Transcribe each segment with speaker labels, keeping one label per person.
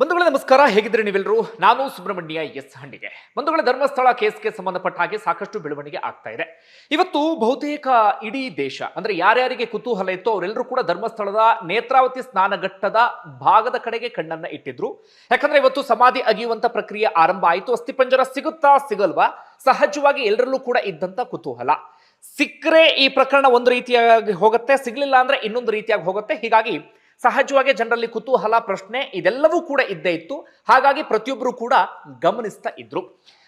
Speaker 1: ಬಂಧುಗಳೇ, ನಮಸ್ಕಾರ. ಹೇಗಿದ್ರೆ ನೀವೆಲ್ಲರೂ? ನಾನು ಸುಬ್ರಹ್ಮಣ್ಯ ಎಸ್ ಹಂಡಿಗೆ ಬಂಧುಗಳ, ಧರ್ಮಸ್ಥಳ ಕೇಸ್ಗೆ ಸಂಬಂಧಪಟ್ಟ ಹಾಗೆ ಸಾಕಷ್ಟು ಬೆಳವಣಿಗೆ ಆಗ್ತಾ ಇದೆ. ಇವತ್ತು ಬಹುತೇಕ ಇಡೀ ದೇಶ, ಅಂದ್ರೆ ಯಾರ್ಯಾರಿಗೆ ಕುತೂಹಲ ಇತ್ತು ಅವರೆಲ್ಲರೂ ಕೂಡ ಧರ್ಮಸ್ಥಳದ ನೇತ್ರಾವತಿ ಸ್ನಾನಘಟ್ಟದ ಭಾಗದ ಕಡೆಗೆ ಕಣ್ಣನ್ನ ಇಟ್ಟಿದ್ರು. ಯಾಕಂದ್ರೆ ಇವತ್ತು ಸಮಾಧಿ ಅಗಿಯುವಂತ ಪ್ರಕ್ರಿಯೆ ಆರಂಭ ಆಯಿತು. ಅಸ್ಥಿಪಂಜರ ಸಿಗುತ್ತಾ ಸಿಗಲ್ವಾ? ಸಹಜವಾಗಿ ಎಲ್ಲರಲ್ಲೂ ಕೂಡ ಇದ್ದಂತ ಕುತೂಹಲ. ಸಿಕ್ಕರೆ ಈ ಪ್ರಕರಣ ಒಂದು ರೀತಿಯಾಗಿ ಹೋಗುತ್ತೆ, ಸಿಗ್ಲಿಲ್ಲ ಅಂದ್ರೆ ಇನ್ನೊಂದು ರೀತಿಯಾಗಿ ಹೋಗುತ್ತೆ. ಹೀಗಾಗಿ ಸಹಜವಾಗಿ ಜನರಲ್ಲಿ ಕುತೂಹಲ, ಪ್ರಶ್ನೆ ಇದೆಲ್ಲವೂ ಕೂಡ ಇದ್ದೇ ಇತ್ತು. ಹಾಗಾಗಿ ಪ್ರತಿಯೊಬ್ಬರು ಕೂಡ ಗಮನಿಸ್ತಾ ಇದ್ರು.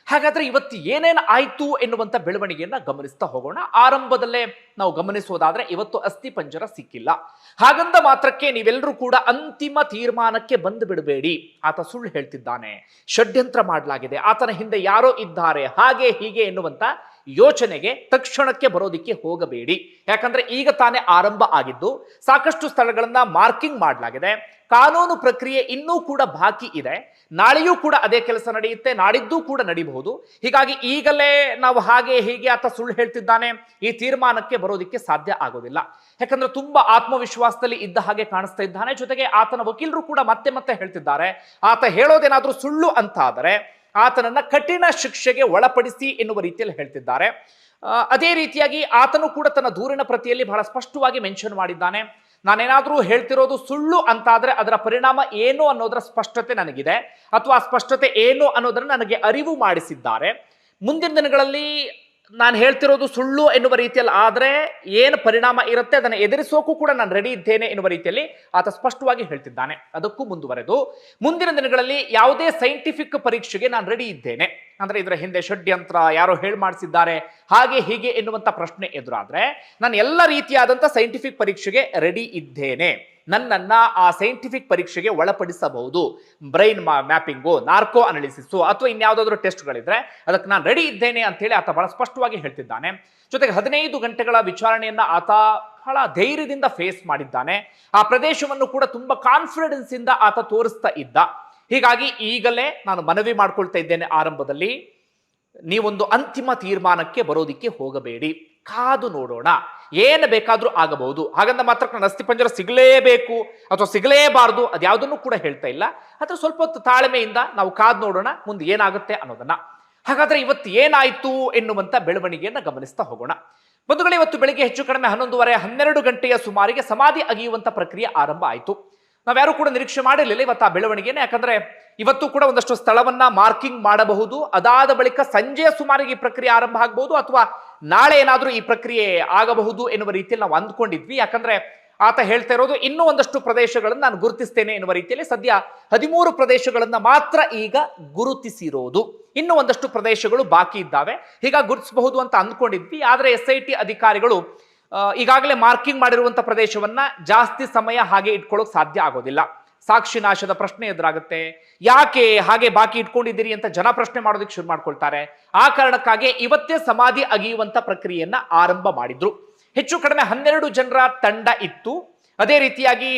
Speaker 1: ಹಾಗಾದ್ರೆ ಇವತ್ತು ಏನೇನು ಆಯಿತು ಎನ್ನುವಂಥ ಬೆಳವಣಿಗೆಯನ್ನ ಗಮನಿಸ್ತಾ ಹೋಗೋಣ. ಆರಂಭದಲ್ಲೇ ನಾವು ಗಮನಿಸೋದಾದ್ರೆ ಇವತ್ತು ಅಸ್ಥಿ ಪಂಜರ ಸಿಕ್ಕಿಲ್ಲ. ಹಾಗಂದ ಮಾತ್ರಕ್ಕೆ ನೀವೆಲ್ಲರೂ ಕೂಡ ಅಂತಿಮ ತೀರ್ಮಾನಕ್ಕೆ ಬಂದು ಬಿಡಬೇಡಿ. ಆತ ಸುಳ್ಳು ಹೇಳ್ತಿದ್ದಾನೆ. ಷಡ್ಯಂತ್ರ ಮಾಡಲಾಗಿದೆ. ಆತನ ಹಿಂದೆ ಯಾರೋ ಇದ್ದಾರೆ. ಹಾಗೆ ಹೀಗೆ ಎನ್ನುವಂತ ಯೋಚನೆಗೆ ತಕ್ಷಣಕ್ಕೆ ಬರೋದಿಕ್ಕೆ ಹೋಗಬೇಡಿ. ಯಾಕಂದ್ರೆ ಈಗ ತಾನೇ ಆರಂಭ ಆಗಿದ್ದು ಸಾಕಷ್ಟು ಸ್ಥಳಗಳನ್ನ ಮಾರ್ಕಿಂಗ್ ಮಾಡಲಾಗಿದೆ. ಕಾನೂನು ಪ್ರಕ್ರಿಯೆ ಇನ್ನೂ ಕೂಡ ಬಾಕಿ ಇದೆ. ನಾಳೆಯೂ ಕೂಡ ಅದೇ ಕೆಲಸ ನಡೆಯುತ್ತೆ. ನಾಡಿದ್ದು ಕೂಡ ನಡೀಬಹುದು. ಹೀಗಾಗಿ ಈಗಲೇ ನಾವು ಹಾಗೆ ಹೀಗೆ ಆತ ಸುಳ್ಳು ಹೇಳ್ತಿದ್ದಾನೆ ಈ ತೀರ್ಮಾನಕ್ಕೆ ಬರೋದಿಕ್ಕೆ ಸಾಧ್ಯ ಆಗೋದಿಲ್ಲ. ಯಾಕಂದ್ರೆ ತುಂಬಾ ಆತ್ಮವಿಶ್ವಾಸದಲ್ಲಿ ಇದ್ದ ಹಾಗೆ ಕಾಣಿಸ್ತಾ ಇದ್ದಾನೆ. ಜೊತೆಗೆ ಆತನ ವಕೀಲರು ಕೂಡ ಮತ್ತೆ ಮತ್ತೆ ಹೇಳ್ತಿದ್ದಾರೆ. ಆತ ಹೇಳೋದೇನಾದ್ರೂ ಸುಳ್ಳು ಅಂತ ಆದರೆ ಆತನನ್ನ ಕಠಿಣ ಶಿಕ್ಷೆಗೆ ಒಳಪಡಿಸಿ ಎನ್ನುವ ರೀತಿಯಲ್ಲಿ ಹೇಳ್ತಿದ್ದಾರೆ. ಅದೇ ರೀತಿಯಾಗಿ ಆತನು ಕೂಡ ತನ್ನ ದೂರಿನ ಪ್ರತಿಯಲ್ಲಿ ಬಹಳ ಸ್ಪಷ್ಟವಾಗಿ ಮೆನ್ಷನ್ ಮಾಡಿದ್ದಾನೆ. ನಾನೇನಾದರೂ ಹೇಳ್ತಿರೋದು ಸುಳ್ಳು ಅಂತಾದರೆ ಅದರ ಪರಿಣಾಮ ಏನು ಅನ್ನೋದರ ಸ್ಪಷ್ಟತೆ ನನಗಿದೆ. ಅಥವಾ ಆ ಸ್ಪಷ್ಟತೆ ಏನು ಅನ್ನೋದನ್ನು ನನಗೆ ಅರಿವು ಮಾಡಿಸಿದ್ದಾರೆ. ಮುಂದಿನ ದಿನಗಳಲ್ಲಿ ನಾನು ಹೇಳ್ತಿರೋದು ಸುಳ್ಳು ಎನ್ನುವ ರೀತಿಯಲ್ಲಿ, ಆದರೆ ಏನು ಪರಿಣಾಮ ಇರುತ್ತೆ ಅದನ್ನು ಎದುರಿಸೋಕ್ಕೂ ಕೂಡ ನಾನು ರೆಡಿ ಇದ್ದೇನೆ ಎನ್ನುವ ರೀತಿಯಲ್ಲಿ ಆತ ಸ್ಪಷ್ಟವಾಗಿ ಹೇಳ್ತಿದ್ದಾನೆ. ಅದಕ್ಕೂ ಮುಂದುವರೆದು, ಮುಂದಿನ ದಿನಗಳಲ್ಲಿ ಯಾವುದೇ ಸೈಂಟಿಫಿಕ್ ಪರೀಕ್ಷೆಗೆ ನಾನು ರೆಡಿ ಇದ್ದೇನೆ. ಅಂದ್ರೆ ಇದರ ಹಿಂದೆ ಷಡ್ಯಂತ್ರ, ಯಾರೋ ಹೇಳಿ ಮಾಡಿಸಿದ್ದಾರೆ, ಹಾಗೆ ಹೀಗೆ ಎನ್ನುವಂಥ ಪ್ರಶ್ನೆ ಎದುರಾದರೆ, ನಾನು ಎಲ್ಲ ರೀತಿಯಾದಂಥ ಸೈಂಟಿಫಿಕ್ ಪರೀಕ್ಷೆಗೆ ರೆಡಿ ಇದ್ದೇನೆ. ನನ್ನನ್ನ ಆ ಸೈಂಟಿಫಿಕ್ ಪರೀಕ್ಷೆಗೆ ಒಳಪಡಿಸಬಹುದು. ಬ್ರೈನ್ ಮ್ಯಾಪಿಂಗು ನಾರ್ಕೋ ಅನಾಲಿಸಿಸು ಅಥವಾ ಇನ್ಯಾವುದಾದ್ರೂ ಟೆಸ್ಟ್ಗಳಿದ್ರೆ ಅದಕ್ಕೆ ನಾನು ರೆಡಿ ಇದ್ದೇನೆ ಅಂತ ಹೇಳಿ ಆತ ಬಹಳ ಸ್ಪಷ್ಟವಾಗಿ ಹೇಳ್ತಿದ್ದಾನೆ. ಜೊತೆಗೆ ಹದಿನೈದು ಗಂಟೆಗಳ ವಿಚಾರಣೆಯನ್ನು ಆತ ಬಹಳ ಧೈರ್ಯದಿಂದ ಫೇಸ್ ಮಾಡಿದ್ದಾನೆ. ಆ ಪ್ರದೇಶವನ್ನು ಕೂಡ ತುಂಬಾ ಕಾನ್ಫಿಡೆನ್ಸ್ ಇಂದ ಆತ ತೋರಿಸ್ತಾ ಇದ್ದ. ಹೀಗಾಗಿ ಈಗಲೇ ನಾನು ಮನವಿ ಮಾಡ್ಕೊಳ್ತಾ ಇದ್ದೇನೆ ಆರಂಭದಲ್ಲಿ, ನೀವೊಂದು ಅಂತಿಮ ತೀರ್ಮಾನಕ್ಕೆ ಬರೋದಿಕ್ಕೆ ಹೋಗಬೇಡಿ. ಕಾದು ನೋಡೋಣ. ಏನು ಬೇಕಾದರೂ ಆಗಬಹುದು. ಹಾಗಂತ ಮಾತ್ರ ನನ್ನ ಅಸ್ಥಿಪಂಜರ ಸಿಗಲೇಬೇಕು ಅಥವಾ ಸಿಗಲೇಬಾರದು ಅದ್ಯಾವುದನ್ನು ಕೂಡ ಹೇಳ್ತಾ ಇಲ್ಲ. ಅಥವಾ ಸ್ವಲ್ಪ ಹೊತ್ತು ತಾಳ್ಮೆಯಿಂದ ನಾವು ಕಾದು ನೋಡೋಣ, ಮುಂದೆ ಏನಾಗುತ್ತೆ ಅನ್ನೋದನ್ನ. ಹಾಗಾದ್ರೆ ಇವತ್ತು ಏನಾಯ್ತು ಎನ್ನುವಂಥ ಬೆಳವಣಿಗೆಯನ್ನ ಗಮನಿಸ್ತಾ ಹೋಗೋಣ. ಬಂಧುಗಳೇ, ಇವತ್ತು ಬೆಳಿಗ್ಗೆ ಹೆಚ್ಚು ಕಡಿಮೆ ಹನ್ನೊಂದುವರೆ ಹನ್ನೆರಡು ಗಂಟೆಯ ಸುಮಾರಿಗೆ ಸಮಾಧಿ ಅಗಿಯುವಂಥ ಪ್ರಕ್ರಿಯೆ ಆರಂಭ ಆಯಿತು. ನಾವ್ಯಾರು ಕೂಡ ನಿರೀಕ್ಷೆ ಮಾಡಿರಲಿಲ್ಲ ಇವತ್ತು ಆ ಬೆಳವಣಿಗೆನೆ. ಯಾಕಂದ್ರೆ ಇವತ್ತು ಕೂಡ ಒಂದಷ್ಟು ಸ್ಥಳವನ್ನ ಮಾರ್ಕಿಂಗ್ ಮಾಡಬಹುದು. ಅದಾದ ಬಳಿಕ ಸಂಜೆಯ ಸುಮಾರಿಗೆ ಈ ಪ್ರಕ್ರಿಯೆ ಆರಂಭ ಆಗಬಹುದು ಅಥವಾ ನಾಳೆ ಏನಾದರೂ ಈ ಪ್ರಕ್ರಿಯೆ ಆಗಬಹುದು ಎನ್ನುವ ರೀತಿಯಲ್ಲಿ ನಾವು ಅಂದ್ಕೊಂಡಿದ್ವಿ. ಯಾಕಂದ್ರೆ ಆತ ಹೇಳ್ತಾ ಇರೋದು ಇನ್ನೂ ಒಂದಷ್ಟು ಪ್ರದೇಶಗಳನ್ನು ನಾನು ಗುರುತಿಸ್ತೇನೆ ಎನ್ನುವ ರೀತಿಯಲ್ಲಿ ಸದ್ಯ ಹದಿಮೂರು ಪ್ರದೇಶಗಳನ್ನು ಮಾತ್ರ ಈಗ ಗುರುತಿಸಿರೋದು. ಇನ್ನೂ ಒಂದಷ್ಟು ಪ್ರದೇಶಗಳು ಬಾಕಿ ಇದ್ದಾವೆ. ಹೀಗಾಗಿ ಗುರುತಿಸಬಹುದು ಅಂತ ಅಂದ್ಕೊಂಡಿದ್ವಿ. ಆದರೆ ಎಸ್ ಅಧಿಕಾರಿಗಳು ಈಗಾಗಲೇ ಮಾರ್ಕಿಂಗ್ ಮಾಡಿರುವಂಥ ಪ್ರದೇಶವನ್ನ ಜಾಸ್ತಿ ಸಮಯ ಹಾಗೆ ಇಟ್ಕೊಳ್ಳೋಕೆ ಸಾಧ್ಯ ಆಗೋದಿಲ್ಲ. ಸಾಕ್ಷಿ ನಾಶದ ಪ್ರಶ್ನೆ ಎದುರಾಗುತ್ತೆ. ಯಾಕೆ ಹಾಗೆ ಬಾಕಿ ಇಟ್ಕೊಂಡಿದ್ದೀರಿ ಅಂತ ಜನ ಪ್ರಶ್ನೆ ಮಾಡೋದಕ್ಕೆ ಶುರು ಮಾಡ್ಕೊಳ್ತಾರೆ. ಆ ಕಾರಣಕ್ಕಾಗಿ ಇವತ್ತೇ ಸಮಾಧಿ ಅಗಿಯುವಂತ ಪ್ರಕ್ರಿಯೆಯನ್ನ ಆರಂಭ ಮಾಡಿದ್ರು. ಹೆಚ್ಚು ಕಡಿಮೆ ಹನ್ನೆರಡು ಜನರ ತಂಡ ಇತ್ತು. ಅದೇ ರೀತಿಯಾಗಿ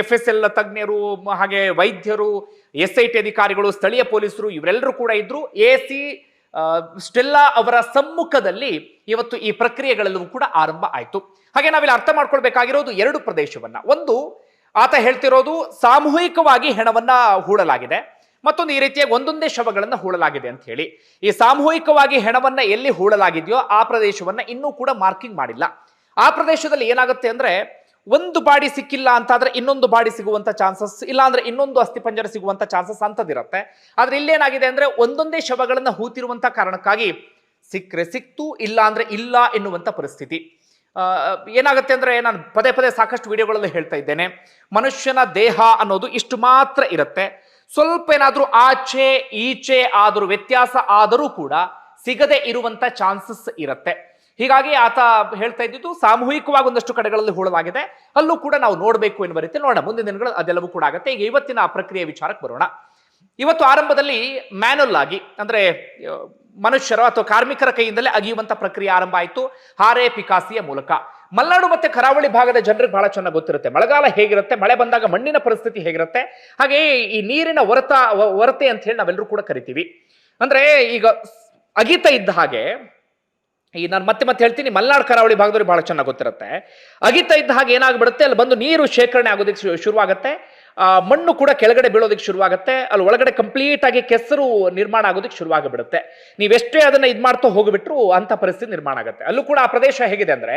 Speaker 1: ಎಫ್ ಎಸ್ ಎಲ್ ತಜ್ಞರು, ಹಾಗೆ ವೈದ್ಯರು ಎಸ್ ಐ ಟಿ ಅಧಿಕಾರಿಗಳು, ಸ್ಥಳೀಯ ಪೊಲೀಸರು ಇವರೆಲ್ಲರೂ ಕೂಡ ಇದ್ರು. ಎ ಸಿ ಸ್ಟೆಲ್ಲಾ ಅವರ ಸಮ್ಮುಖದಲ್ಲಿ ಇವತ್ತು ಈ ಪ್ರಕ್ರಿಯೆಗಳೆಲ್ಲವೂ ಕೂಡ ಆರಂಭ ಆಯಿತು. ಹಾಗೆ ನಾವಿಲ್ಲಿ ಅರ್ಥ ಮಾಡ್ಕೊಳ್ಬೇಕಾಗಿರೋದು ಎರಡು ಪ್ರದೇಶವನ್ನ. ಒಂದು, ಆತ ಹೇಳ್ತಿರೋದು ಸಾಮೂಹಿಕವಾಗಿ ಹೆಣವನ್ನ ಹೂಡಲಾಗಿದೆ ಮತ್ತೊಂದು ಈ ರೀತಿಯಾಗಿ ಒಂದೊಂದೇ ಶವಗಳನ್ನು ಹೂಳಲಾಗಿದೆ ಅಂತ ಹೇಳಿ. ಈ ಸಾಮೂಹಿಕವಾಗಿ ಹೆಣವನ್ನ ಎಲ್ಲಿ ಹೂಳಲಾಗಿದೆಯೋ ಆ ಪ್ರದೇಶವನ್ನ ಇನ್ನೂ ಕೂಡ ಮಾರ್ಕಿಂಗ್ ಮಾಡಿಲ್ಲ. ಆ ಪ್ರದೇಶದಲ್ಲಿ ಏನಾಗುತ್ತೆ ಅಂದ್ರೆ ಒಂದು ಬಾಡಿ ಸಿಕ್ಕಿಲ್ಲ ಅಂತಾದ್ರೆ ಇನ್ನೊಂದು ಬಾಡಿ ಸಿಗುವಂತ ಚಾನ್ಸಸ್ ಇಲ್ಲ ಅಂದ್ರೆ ಇನ್ನೊಂದು ಅಸ್ಥಿಪಂಜರ ಸಿಗುವಂತ ಚಾನ್ಸಸ್ ಅಂತದಿರುತ್ತೆ ಆದ್ರೆ ಇಲ್ಲೇನಾಗಿದೆ ಅಂದ್ರೆ ಒಂದೊಂದೇ ಶವಗಳನ್ನ ಹೂತಿರುವಂತ ಕಾರಣಕ್ಕಾಗಿ ಸಿಕ್ಕರೆ ಸಿಕ್ತು ಇಲ್ಲ ಅಂದ್ರೆ ಇಲ್ಲ ಎನ್ನುವಂತ ಪರಿಸ್ಥಿತಿ. ಏನಾಗುತ್ತೆ ಅಂದ್ರೆ ನಾನು ಪದೇ ಪದೇ ಸಾಕಷ್ಟು ವಿಡಿಯೋಗಳಲ್ಲಿ ಹೇಳ್ತಾ ಇದ್ದೇನೆ, ಮನುಷ್ಯನ ದೇಹ ಅನ್ನೋದು ಇಷ್ಟು ಮಾತ್ರ ಇರುತ್ತೆ. ಸ್ವಲ್ಪ ಏನಾದರೂ ಆಚೆ, ಈಚೆ ಆದರೂ ವ್ಯತ್ಯಾಸ ಆದರೂ ಕೂಡ ಸಿಗದೆ ಇರುವಂತ ಚಾನ್ಸಸ್ ಇರುತ್ತೆ. ಹೀಗಾಗಿ ಆತ ಹೇಳ್ತಾ ಇದ್ದಿದ್ದು ಸಾಮೂಹಿಕವಾಗಿ ಒಂದಷ್ಟು ಕಡೆಗಳಲ್ಲಿ ಹೂಳಲಾಗಿದೆ. ಅಲ್ಲೂ ಕೂಡ ನಾವು ನೋಡಬೇಕು ಎನ್ನುವ ರೀತಿ ನೋಡೋಣ. ಮುಂದಿನ ದಿನಗಳು ಅದೆಲ್ಲವೂ ಕೂಡ ಆಗುತ್ತೆ. ಈಗ ಇವತ್ತಿನ ಆ ಪ್ರಕ್ರಿಯೆ ವಿಚಾರಕ್ಕೆ ಬರೋಣ. ಇವತ್ತು ಆರಂಭದಲ್ಲಿ ಮ್ಯಾನುಲ್ ಆಗಿ, ಅಂದ್ರೆ ಮನುಷ್ಯರು ಅಥವಾ ಕಾರ್ಮಿಕರ ಕೈಯಿಂದಲೇ ಅಗಿಯುವಂತ ಪ್ರಕ್ರಿಯೆ ಆರಂಭ ಆಯಿತು. ಹಾರೆ ಪಿಕಾಸಿಯ ಮೂಲಕ. ಮಲ್ನಾಡು ಮತ್ತೆ ಕರಾವಳಿ ಭಾಗದ ಜನರಿಗೆ ಬಹಳ ಚೆನ್ನಾಗಿ ಗೊತ್ತಿರುತ್ತೆ. ಮಳೆಗಾಲ ಹೇಗಿರುತ್ತೆ? ಮಳೆ ಬಂದಾಗ ಮಣ್ಣಿನ ಪರಿಸ್ಥಿತಿ ಹೇಗಿರುತ್ತೆ? ಹಾಗೆ ಈ ನೀರಿನ ಹೊರತ, ಹೊರತೆ ಅಂತ ಹೇಳಿ ನಾವೆಲ್ಲರೂ ಕೂಡ ಕರಿತೀವಿ. ಅಂದ್ರೆ, ಈಗ ಅಗಿತ ಇದ್ದ ಹಾಗೆ ಈ ನಾನು ಮತ್ತೆ ಮತ್ತೆ ಹೇಳ್ತೀನಿ, ಮಲ್ನಾಡ್ ಕರಾವಳಿ ಭಾಗದವ್ರಿಗೆ ಬಹಳ ಚೆನ್ನಾಗಿ ಗೊತ್ತಿರುತ್ತೆ. ಅಗಿತ ಇದ್ದ ಹಾಗೆ ಏನಾಗ್ಬಿಡುತ್ತೆ, ಅಲ್ಲಿ ಬಂದು ನೀರು ಶೇಖರಣೆ ಆಗೋದಕ್ಕೆ ಶುರುವಾಗುತ್ತೆ. ಮಣ್ಣು ಕೂಡ ಕೆಳಗಡೆ ಬೀಳೋದಕ್ಕೆ ಶುರುವಾಗುತ್ತೆ. ಅಲ್ಲಿ ಒಳಗಡೆ ಕಂಪ್ಲೀಟ್ ಆಗಿ ಕೆಸರು ನಿರ್ಮಾಣ ಆಗೋದಕ್ಕೆ ಶುರುವಾಗಿಬಿಡುತ್ತೆ. ನೀವೆಷ್ಟೇ ಅದನ್ನ ಇದು ಮಾಡ್ತಾ ಹೋಗ್ಬಿಟ್ರು ಅಂತ ಪರಿಸ್ಥಿತಿ ನಿರ್ಮಾಣ ಆಗುತ್ತೆ. ಅಲ್ಲೂ ಕೂಡ ಆ ಪ್ರದೇಶ ಹೇಗಿದೆ ಅಂದ್ರೆ,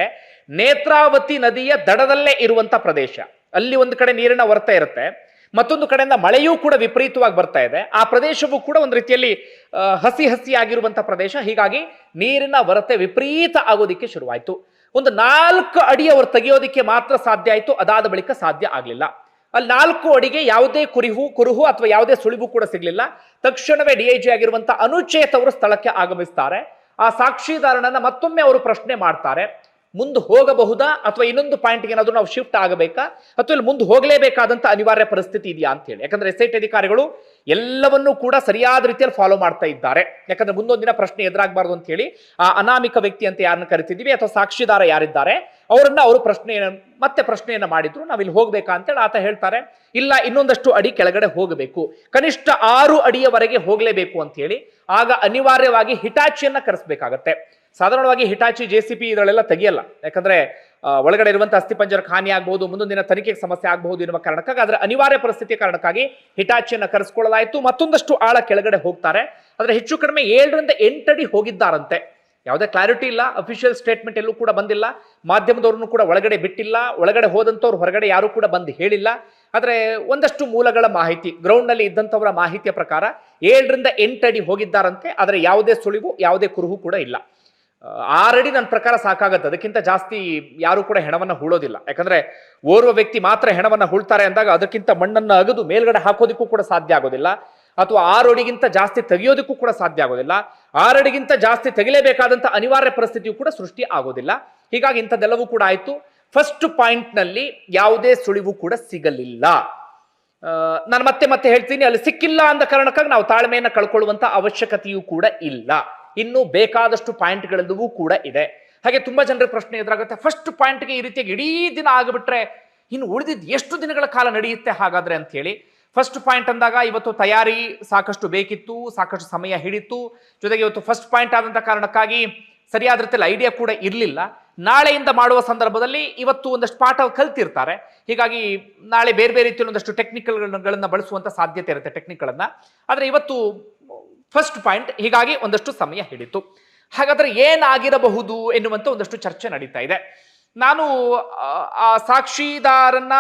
Speaker 1: ನೇತ್ರಾವತಿ ನದಿಯ ದಡದಲ್ಲೇ ಇರುವಂತ ಪ್ರದೇಶ. ಅಲ್ಲಿ ಒಂದು ಕಡೆ ನೀರಿನ ಒರತೆ ಇರುತ್ತೆ. ಮತ್ತೊಂದು ಕಡೆಯಿಂದ ಮಳೆಯೂ ಕೂಡ ವಿಪರೀತವಾಗಿ ಬರ್ತಾ ಇದೆ. ಆ ಪ್ರದೇಶವೂ ಕೂಡ ಒಂದು ರೀತಿಯಲ್ಲಿ ಹಸಿ ಹಸಿ ಆಗಿರುವಂತ ಪ್ರದೇಶ. ಹೀಗಾಗಿ ನೀರಿನ ವರತೆ ವಿಪರೀತ ಆಗೋದಿಕ್ಕೆ ಶುರುವಾಯಿತು. ಒಂದು ನಾಲ್ಕು ಅಡಿ ಅವರು ತೆಗೆಯೋದಿಕ್ಕೆ ಮಾತ್ರ ಸಾಧ್ಯ ಆಯಿತು. ಅದಾದ ಬಳಿಕ ಸಾಧ್ಯ ಆಗಲಿಲ್ಲ. ಅಲ್ಲಿ ನಾಲ್ಕು ಅಡಿಗೆ ಯಾವುದೇ ಕುರಿಹು, ಕುರುಹು ಅಥವಾ ಯಾವುದೇ ಸುಳಿವು ಕೂಡ ಸಿಗಲಿಲ್ಲ. ತಕ್ಷಣವೇ ಡಿ ಐ ಜಿ ಆಗಿರುವಂತ ಅನುಚೇತ್ ಅವರು ಸ್ಥಳಕ್ಕೆ ಆಗಮಿಸ್ತಾರೆ. ಆ ಸಾಕ್ಷಿದಾರನನ್ನ ಮತ್ತೊಮ್ಮೆ ಅವರು ಪ್ರಶ್ನೆ ಮಾಡ್ತಾರೆ. ಮುಂದೆ ಹೋಗಬಹುದಾ ಅಥವಾ ಇನ್ನೊಂದು ಪಾಯಿಂಟ್ಗೆ ಏನಾದರೂ ನಾವು ಶಿಫ್ಟ್ ಆಗಬೇಕಾ? ಅಥವಾ ಇಲ್ಲಿ ಮುಂದೆ ಹೋಗಲೇಬೇಕಾದಂತ ಅನಿವಾರ್ಯ ಪರಿಸ್ಥಿತಿ ಇದೆಯಾ ಅಂತ ಹೇಳಿ. ಯಾಕಂದ್ರೆ ಎಸ್ಐಟಿ ಅಧಿಕಾರಿಗಳು ಎಲ್ಲವನ್ನೂ ಕೂಡ ಸರಿಯಾದ ರೀತಿಯಲ್ಲಿ ಫಾಲೋ ಮಾಡ್ತಾ ಇದ್ದಾರೆ. ಯಾಕಂದ್ರೆ ಮುಂದೊಂದಿನ ದಿನ ಪ್ರಶ್ನೆ ಎದುರಾಗಬಾರ್ದು ಅಂತ ಹೇಳಿ, ಆ ಅನಾಮಿಕ ವ್ಯಕ್ತಿ ಅಂತ ಯಾರನ್ನ ಕರಿತಿದ್ದೀವಿ ಅಥವಾ ಸಾಕ್ಷಿದಾರ ಯಾರಿದ್ದಾರೆ, ಅವರನ್ನ ಅವರು ಪ್ರಶ್ನೆಯನ್ನು, ಮತ್ತೆ ಪ್ರಶ್ನೆಯನ್ನ ಮಾಡಿದ್ರು, ನಾವು ಇಲ್ಲಿ ಹೋಗ್ಬೇಕಾ ಅಂತೇಳಿ ಆತ ಹೇಳ್ತಾರೆ, ಇಲ್ಲ, ಇನ್ನೊಂದಷ್ಟು ಅಡಿ ಕೆಳಗಡೆ ಹೋಗಬೇಕು. ಕನಿಷ್ಠ ಆರು ಅಡಿಯವರೆಗೆ ಹೋಗಲೇಬೇಕು ಅಂತ ಹೇಳಿ, ಆಗ ಅನಿವಾರ್ಯವಾಗಿ ಹಿಟಾಚಿಯನ್ನ ಕರೆಸಬೇಕಾಗತ್ತೆ. ಸಾಧಾರಣವಾಗಿ ಹಿಟಾಚಿ ಜೆ ಸಿ ಪಿ ಇದರಲ್ಲೆಲ್ಲ ತೆಗೆಯಲ್ಲ. ಯಾಕಂದ್ರೆ ಒಳಗಡೆ ಇರುವಂತ ಅಸ್ಥಿಪಂಜರಕ್ಕೆ ಹಾನಿ ಆಗಬಹುದು ಮುಂದಿನ ದಿನ ತನಿಖೆಗೆ ಸಮಸ್ಯೆ ಆಗಬಹುದು ಎನ್ನುವ ಕಾರಣಕ್ಕಾಗಿ ಅದರ ಅನಿವಾರ್ಯ ಪರಿಸ್ಥಿತಿಯ ಕಾರಣಕ್ಕಾಗಿ ಹಿಟಾಚಿಯನ್ನ ಕರೆಸ್ಕೊಳ್ಳಲಾಯಿತು, ಮತ್ತೊಂದಷ್ಟು ಆಳ ಕೆಳಗಡೆ ಹೋಗ್ತಾರೆ. ಆದ್ರೆ ಹೆಚ್ಚು ಕಡಿಮೆ ಏಳರಿಂದ ಎಂಟಡಿ ಹೋಗಿದ್ದಾರಂತೆ. ಯಾವುದೇ ಕ್ಲಾರಿಟಿ ಇಲ್ಲ ಅಫಿಷಿಯಲ್ ಸ್ಟೇಟ್ಮೆಂಟ್ ಎಲ್ಲೂ ಕೂಡ ಬಂದಿಲ್ಲ, ಮಾಧ್ಯಮದವ್ರನ್ನು ಕೂಡ ಒಳಗಡೆ ಬಿಟ್ಟಿಲ್ಲ, ಒಳಗಡೆ ಹೋದಂಥವ್ರು ಹೊರಗಡೆ ಯಾರು ಕೂಡ ಬಂದು ಹೇಳಿಲ್ಲ. ಆದರೆ ಒಂದಷ್ಟು ಮೂಲಗಳ ಮಾಹಿತಿ ಗ್ರೌಂಡ್ನಲ್ಲಿ ಇದ್ದಂಥವರ ಮಾಹಿತಿಯ ಪ್ರಕಾರ ಏಳರಿಂದ ಎಂಟಡಿ ಹೋಗಿದ್ದಾರಂತೆ, ಆದರೆ ಯಾವುದೇ ಸುಳಿವು, ಯಾವುದೇ ಕುರುಹು ಕೂಡ ಇಲ್ಲ. ಆ, ಆರಡಿ ನನ್ನ ಪ್ರಕಾರ ಸಾಕಾಗತ್ತೆ. ಅದಕ್ಕಿಂತ ಜಾಸ್ತಿ ಯಾರು ಕೂಡ ಹೆಣವನ್ನ ಹೂಳೋದಿಲ್ಲ. ಯಾಕಂದ್ರೆ ಓರ್ವ ವ್ಯಕ್ತಿ ಮಾತ್ರ ಹೆಣವನ್ನ ಹೂಳ್ತಾರೆ ಅಂದಾಗ ಅದಕ್ಕಿಂತ ಮಣ್ಣನ್ನು ಅಗದು ಮೇಲ್ಗಡೆ ಹಾಕೋದಕ್ಕೂ ಕೂಡ ಸಾಧ್ಯ ಆಗೋದಿಲ್ಲ. ಅಥವಾ ಆರು ಅಡಿಗಿಂತ ಜಾಸ್ತಿ ತೆಗೆಯೋದಕ್ಕೂ ಕೂಡ ಸಾಧ್ಯ ಆಗೋದಿಲ್ಲ. ಆರಡಿಗಿಂತ ಜಾಸ್ತಿ ತೆಗಿಲೇಬೇಕಾದಂತ ಅನಿವಾರ್ಯ ಪರಿಸ್ಥಿತಿಯು ಕೂಡ ಸೃಷ್ಟಿ ಆಗೋದಿಲ್ಲ. ಹೀಗಾಗಿ ಇಂಥದ್ದೆಲ್ಲವೂ ಕೂಡ ಆಯ್ತು. ಫಸ್ಟ್ ಪಾಯಿಂಟ್ನಲ್ಲಿ ಯಾವುದೇ ಸುಳಿವು ಕೂಡ ಸಿಗಲಿಲ್ಲ. ನಾನು ಮತ್ತೆ ಮತ್ತೆ ಹೇಳ್ತೀನಿ. ಅಲ್ಲಿ ಸಿಕ್ಕಿಲ್ಲ ಅಂದ ಕಾರಣಕ್ಕಾಗಿ ನಾವು ತಾಳ್ಮೆಯನ್ನು ಕಳ್ಕೊಳ್ಳುವಂತ ಅವಶ್ಯಕತೆಯೂ ಕೂಡ ಇಲ್ಲ. ಇನ್ನು ಬೇಕಾದಷ್ಟು ಪಾಯಿಂಟ್ಗಳೆಲ್ಲವೂ ಕೂಡ ಇದೆ. ಹಾಗೆ ತುಂಬಾ ಜನರ ಪ್ರಶ್ನೆ ಎದುರಾಗುತ್ತೆ. ಫಸ್ಟ್ ಪಾಯಿಂಟ್ಗೆ ಈ ರೀತಿಯಾಗಿ ಇಡೀ ದಿನ ಆಗಿಬಿಟ್ರೆ ಇನ್ನು ಉಳಿದಿದ್ದು ಎಷ್ಟು ದಿನಗಳ ಕಾಲ ನಡೆಯುತ್ತೆ ಹಾಗಾದ್ರೆ ಅಂತ ಹೇಳಿ. ಫಸ್ಟ್ ಪಾಯಿಂಟ್ ಅಂದಾಗ ಇವತ್ತು ತಯಾರಿ ಸಾಕಷ್ಟು ಬೇಕಿತ್ತು, ಸಾಕಷ್ಟು ಸಮಯ ಹಿಡಿತು. ಜೊತೆಗೆ ಇವತ್ತು ಫಸ್ಟ್ ಪಾಯಿಂಟ್ ಆದಂತ ಕಾರಣಕ್ಕಾಗಿ ಸರಿಯಾದ ರೀತಿಯಲ್ಲಿ ಐಡಿಯಾ ಕೂಡ ಇರಲಿಲ್ಲ. ನಾಳೆಯಿಂದ ಮಾಡುವ ಸಂದರ್ಭದಲ್ಲಿ ಇವತ್ತು ಒಂದಷ್ಟು ಪಾಠ ಕಲ್ತಿರ್ತಾರೆ. ಹೀಗಾಗಿ ನಾಳೆ ಬೇರೆ ಬೇರೆ ರೀತಿಯಲ್ಲಿ ಒಂದಷ್ಟು ಟೆಕ್ನಿಕಲ್ಗಳನ್ನ ಬಳಸುವಂತ ಸಾಧ್ಯತೆ ಇರುತ್ತೆ ಟೆಕ್ನಿಕ್ಗಳನ್ನು ಆದರೆ ಇವತ್ತು ಫಸ್ಟ್ ಪಾಯಿಂಟ್ ಹೀಗಾಗಿ ಒಂದಷ್ಟು ಸಮಯ ಹಿಡಿತು. ಹಾಗಾದ್ರೆ ಏನಾಗಿರಬಹುದು ಎನ್ನುವಂತ ಒಂದಷ್ಟು ಚರ್ಚೆ ನಡೀತಾ ಇದೆ. ನಾನು ಆ, ಸಾಕ್ಷಿದಾರನ ಸಾಕ್ಷಿದಾರನ್ನ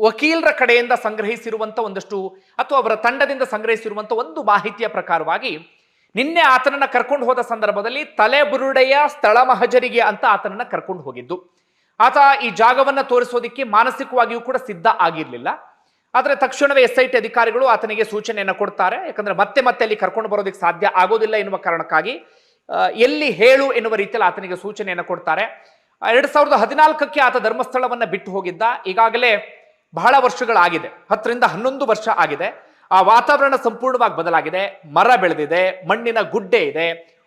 Speaker 1: ವಕೀಲರ ಕಡೆಯಿಂದ ಸಂಗ್ರಹಿಸಿರುವಂಥ ಒಂದಷ್ಟು ಅಥವಾ ಅವರ ತಂಡದಿಂದ ಸಂಗ್ರಹಿಸಿರುವಂಥ ಒಂದು ಮಾಹಿತಿಯ ಪ್ರಕಾರವಾಗಿ ನಿನ್ನೆ ಆತನನ್ನ ಕರ್ಕೊಂಡು ಹೋದ ಸಂದರ್ಭದಲ್ಲಿ ತಲೆಬುರುಡೆಯ ಸ್ಥಳ ಮಹಜರಿಗೆ ಅಂತ ಆತನನ್ನ ಕರ್ಕೊಂಡು ಹೋಗಿದ್ದು. ಆತ ಈ ಜಾಗವನ್ನ ತೋರಿಸೋದಿಕ್ಕೆ ಮಾನಸಿಕವಾಗಿಯೂ ಕೂಡ ಸಿದ್ಧ ಆಗಿರ್ಲಿಲ್ಲ. ಆದರೆ ತಕ್ಷಣವೇ ಎಸ್ ಐ ಟಿ ಅಧಿಕಾರಿಗಳು ಆತನಿಗೆ ಸೂಚನೆಯನ್ನು ಕೊಡ್ತಾರೆ. ಯಾಕಂದ್ರೆ ಮತ್ತೆ ಮತ್ತೆ ಅಲ್ಲಿ ಕರ್ಕೊಂಡು ಬರೋದಕ್ಕೆ ಸಾಧ್ಯ ಆಗೋದಿಲ್ಲ ಎನ್ನುವ ಕಾರಣಕ್ಕಾಗಿ ಎಲ್ಲಿ ಹೇಳು ಎನ್ನುವ ರೀತಿಯಲ್ಲಿ ಆತನಿಗೆ ಸೂಚನೆಯನ್ನು ಕೊಡ್ತಾರೆ. ಎರಡು ಸಾವಿರದ ಹದಿನಾಲ್ಕಕ್ಕೆ ಆತ ಧರ್ಮಸ್ಥಳವನ್ನು ಬಿಟ್ಟು ಹೋಗಿದ್ದ. ಈಗಾಗಲೇ ಬಹಳ ವರ್ಷಗಳಾಗಿದೆ. ಹತ್ತರಿಂದ ಹನ್ನೊಂದು ವರ್ಷ ಆಗಿದೆ. ಆ ವಾತಾವರಣ ಸಂಪೂರ್ಣವಾಗಿ ಬದಲಾಗಿದೆ. ಮರ ಬೆಳೆದಿದೆ, ಮಣ್ಣಿನ ಗುಡ್ಡೆ ಇದೆ,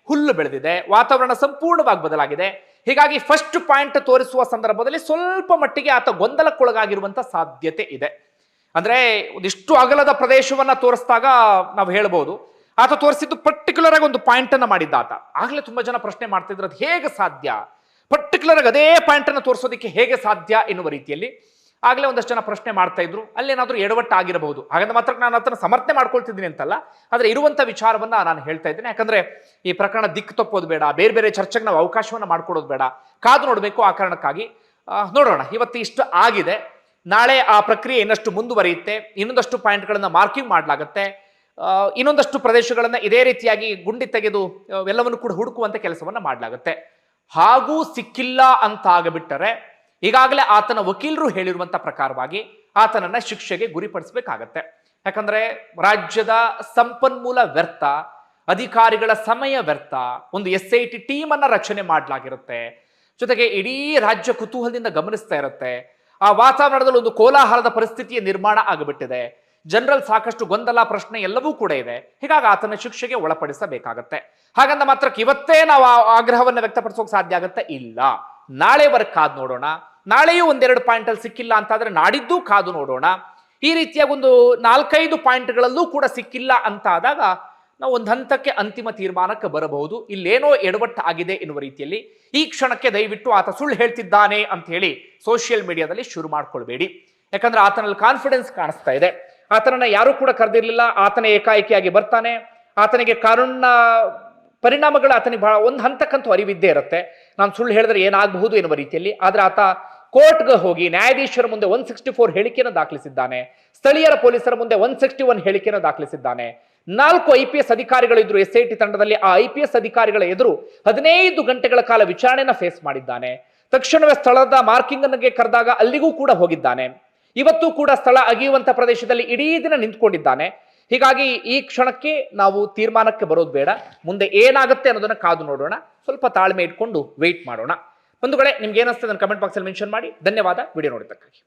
Speaker 1: ಹುಲ್ಲು ಬೆಳೆದಿದೆ, ವಾತಾವರಣ ಸಂಪೂರ್ಣವಾಗಿ ಬದಲಾಗಿದೆ. ಹೀಗಾಗಿ ಫಸ್ಟ್ ಪಾಯಿಂಟ್ ತೋರಿಸುವ ಸಂದರ್ಭದಲ್ಲಿ ಸ್ವಲ್ಪ ಮಟ್ಟಿಗೆ ಆತ ಗೊಂದಲಕ್ಕೊಳಗಾಗಿರುವಂತ ಸಾಧ್ಯತೆ ಇದೆ. ಅಂದ್ರೆ ಒಂದಿಷ್ಟು ಅಗಲದ ಪ್ರದೇಶವನ್ನ ತೋರಿಸಿದಾಗ ನಾವು ಹೇಳ್ಬೋದು. ಆತ ತೋರಿಸಿದ್ದು ಪರ್ಟಿಕ್ಯುಲರ್ ಆಗಿ ಒಂದು ಪಾಯಿಂಟ್ ಅನ್ನ ಮಾಡಿದ್ದ ಆತ. ಆಗಲೇ ತುಂಬಾ ಜನ ಪ್ರಶ್ನೆ ಮಾಡ್ತಿದ್ರು ಅದು ಹೇಗೆ ಸಾಧ್ಯ? ಪರ್ಟಿಕ್ಯುಲರ್ ಆಗಿ ಅದೇ ಪಾಯಿಂಟ್ ಅನ್ನು ತೋರಿಸೋದಕ್ಕೆ ಹೇಗೆ ಸಾಧ್ಯ? ಎನ್ನುವ ರೀತಿಯಲ್ಲಿ ಆಗಲೇ ಒಂದಷ್ಟು ಜನ ಪ್ರಶ್ನೆ ಮಾಡ್ತಾ ಇದ್ರು. ಅಲ್ಲೇನಾದರೂ ಎಡವಟ್ಟು ಆಗಿರಬಹುದು ಹಾಗಂತ ಮಾತ್ರ ನಾನು ಅದನ್ನು ಸಮರ್ಥನೆ ಮಾಡ್ಕೊಳ್ತಿದ್ದೀನಿ ಅಂತಲ್ಲ. ಆದರೆ ಇರುವಂತ ವಿಚಾರವನ್ನ ನಾನು ಹೇಳ್ತಾ ಇದ್ದೇನೆ. ಯಾಕಂದ್ರೆ ಈ ಪ್ರಕರಣ ದಿಕ್ಕು ತಪ್ಪೋದು ಬೇಡ, ಬೇರೆ ಬೇರೆ ಚರ್ಚೆಗೆ ನಾವು ಅವಕಾಶವನ್ನ ಮಾಡ್ಕೊಡೋದು ಬೇಡ. ಕಾದು ನೋಡಬೇಕು ಆ ಕಾರಣಕ್ಕಾಗಿ. ನೋಡೋಣ. ಇವತ್ತು ಇಷ್ಟು ಆಗಿದೆ. ನಾಳೆ ಆ ಪ್ರಕ್ರಿಯೆ ಇನ್ನಷ್ಟು ಮುಂದುವರಿಯುತ್ತೆ. ಇನ್ನೊಂದಷ್ಟು ಪಾಯಿಂಟ್ಗಳನ್ನು ಮಾರ್ಕಿಂಗ್ ಮಾಡಲಾಗುತ್ತೆ. ಇನ್ನೊಂದಷ್ಟು ಪ್ರದೇಶಗಳನ್ನು ಇದೇ ರೀತಿಯಾಗಿ ಗುಂಡಿ ತೆಗೆದು ಎಲ್ಲವನ್ನು ಕೂಡ ಹುಡುಕುವಂತ ಕೆಲಸವನ್ನು ಮಾಡಲಾಗುತ್ತೆ. ಹಾಗೂ ಸಿಕ್ಕಿಲ್ಲ ಅಂತ ಆಗಬಿಟ್ಟರೆ ಈಗಾಗಲೇ ಆತನ ವಕೀಲರು ಹೇಳಿರುವಂತ ಪ್ರಕಾರವಾಗಿ ಆತನನ್ನ ಶಿಕ್ಷೆಗೆ ಗುರಿಪಡಿಸಬೇಕಾಗತ್ತೆ. ಯಾಕಂದ್ರೆ ರಾಜ್ಯದ ಸಂಪನ್ಮೂಲ ವ್ಯರ್ಥ, ಅಧಿಕಾರಿಗಳ ಸಮಯ ವ್ಯರ್ಥ, ಒಂದು ಎಸ್ ಐ ಟಿ ಟೀಮ್ ಅನ್ನ ರಚನೆ ಮಾಡಲಾಗಿರುತ್ತೆ. ಜೊತೆಗೆ ಇಡೀ ರಾಜ್ಯ ಕುತೂಹಲದಿಂದ ಗಮನಿಸ್ತಾ ಇರುತ್ತೆ. ಆ ವಾತಾವರಣದಲ್ಲಿ ಒಂದು ಕೋಲಾಹಲದ ಪರಿಸ್ಥಿತಿಯ ನಿರ್ಮಾಣ ಆಗಿಬಿಟ್ಟಿದೆ. ಜನರಲ್ ಸಾಕಷ್ಟು ಗೊಂದಲ, ಪ್ರಶ್ನೆ ಎಲ್ಲವೂ ಕೂಡ ಇದೆ. ಹೀಗಾಗಿ ಆತನ ಶಿಕ್ಷೆಗೆ ಒಳಪಡಿಸಬೇಕಾಗತ್ತೆ. ಹಾಗಂದ ಮಾತ್ರಕ್ಕೆ ಇವತ್ತೇ ನಾವು ಆಗ್ರಹವನ್ನು ವ್ಯಕ್ತಪಡಿಸೋಕೆ ಸಾಧ್ಯ ಆಗುತ್ತೆ? ಇಲ್ಲ. ನಾಳೆವರೆಗೆ ಕಾದು ನೋಡೋಣ. ನಾಳೆಯೂ ಒಂದೆರಡು ಪಾಯಿಂಟ್ ಅಲ್ಲಿ ಸಿಕ್ಕಿಲ್ಲ ಅಂತಾದ್ರೆ ನಾಡಿದ್ದು ಕಾದು ನೋಡೋಣ. ಈ ರೀತಿಯ ಒಂದು ನಾಲ್ಕೈದು ಪಾಯಿಂಟ್ಗಳಲ್ಲೂ ಕೂಡ ಸಿಕ್ಕಿಲ್ಲ ಅಂತ ಆದಾಗ ನಾವು ಒಂದು ಹಂತಕ್ಕೆ ಅಂತಿಮ ತೀರ್ಮಾನಕ್ಕೆ ಬರಬಹುದು. ಇಲ್ಲೇನೋ ಎಡವಟ್ಟು ಆಗಿದೆ ಎನ್ನುವ ರೀತಿಯಲ್ಲಿ ಈ ಕ್ಷಣಕ್ಕೆ ದಯವಿಟ್ಟು ಆತ ಸುಳ್ಳು ಹೇಳ್ತಿದ್ದಾನೆ ಅಂತ ಹೇಳಿ ಸೋಷಿಯಲ್ ಮೀಡಿಯಾದಲ್ಲಿ ಶುರು ಮಾಡ್ಕೊಳ್ಬೇಡಿ. ಯಾಕಂದ್ರೆ ಆತನಲ್ಲಿ ಕಾನ್ಫಿಡೆನ್ಸ್ ಕಾಣಿಸ್ತಾ ಇದೆ. ಆತನನ್ನ ಯಾರು ಕೂಡ ಕರೆದಿರ್ಲಿಲ್ಲ. ಆತನ ಏಕಾಏಕಿಯಾಗಿ ಬರ್ತಾನೆ. ಆತನಿಗೆ ಕಾನೂನಿನ ಪರಿಣಾಮಗಳು ಆತನಿಗೆ ಬಹಳ ಒಂದು ಹಂತಕ್ಕಂತೂ ಅರಿವಿದ್ದೇ ಇರುತ್ತೆ. ನಾನು ಸುಳ್ಳು ಹೇಳಿದ್ರೆ ಏನಾಗಬಹುದು ಎನ್ನುವ ರೀತಿಯಲ್ಲಿ. ಆದ್ರೆ ಆತ ಕೋರ್ಟ್ಗೆ ಹೋಗಿ ನ್ಯಾಯಾಧೀಶರ ಮುಂದೆ ಒನ್ ಸಿಕ್ಸ್ಟಿ ಫೋರ್ ಹೇಳಿಕೆಯನ್ನು ದಾಖಲಿಸಿದ್ದಾನೆ. ಸ್ಥಳೀಯರ ಪೊಲೀಸರ ಮುಂದೆ ಒನ್ ಸಿಕ್ಸ್ಟಿ ಒನ್ ಹೇಳಿಕೆಯನ್ನು ದಾಖಲಿಸಿದ್ದಾನೆ. ನಾಲ್ಕು ಐ ಪಿ ಎಸ್ ಅಧಿಕಾರಿಗಳಿದ್ರು ಎಸ್ ಐ ಟಿ ತಂಡದಲ್ಲಿ. ಆ ಐ ಪಿ ಎಸ್ ಅಧಿಕಾರಿಗಳ ಎದುರು ಹದಿನೈದು ಗಂಟೆಗಳ ಕಾಲ ವಿಚಾರಣೆನ ಫೇಸ್ ಮಾಡಿದ್ದಾನೆ. ತಕ್ಷಣವೇ ಸ್ಥಳದ ಮಾರ್ಕಿಂಗ್ ಅನ್ನಗೆ ಕರೆದಾಗ ಅಲ್ಲಿಗೂ ಕೂಡ ಹೋಗಿದ್ದಾನೆ. ಇವತ್ತು ಕೂಡ ಸ್ಥಳ ಅಗಿಯುವಂತ ಪ್ರದೇಶದಲ್ಲಿ ಇಡೀ ದಿನ ನಿಂತ್ಕೊಂಡಿದ್ದಾನೆ. ಹೀಗಾಗಿ ಈ ಕ್ಷಣಕ್ಕೆ ನಾವು ತೀರ್ಮಾನಕ್ಕೆ ಬರೋದು ಬೇಡ. ಮುಂದೆ ಏನಾಗುತ್ತೆ ಅನ್ನೋದನ್ನ ಕಾದು ನೋಡೋಣ. ಸ್ವಲ್ಪ ತಾಳ್ಮೆ ಇಟ್ಕೊಂಡು ವೆಯ್ಟ್ ಮಾಡೋಣ. ಒಂದು ಕಡೆ ನಿಮ್ಗೆ ಏನಿಸ್ತದೆ ಕಮೆಂಟ್ ಬಾಕ್ಸಲ್ಲಿ ಮೆನ್ಷನ್ ಮಾಡಿ. ಧನ್ಯವಾದ. ವಿಡಿಯೋ ನೋಡಿದ್ದಕ್ಕಾಗಿ.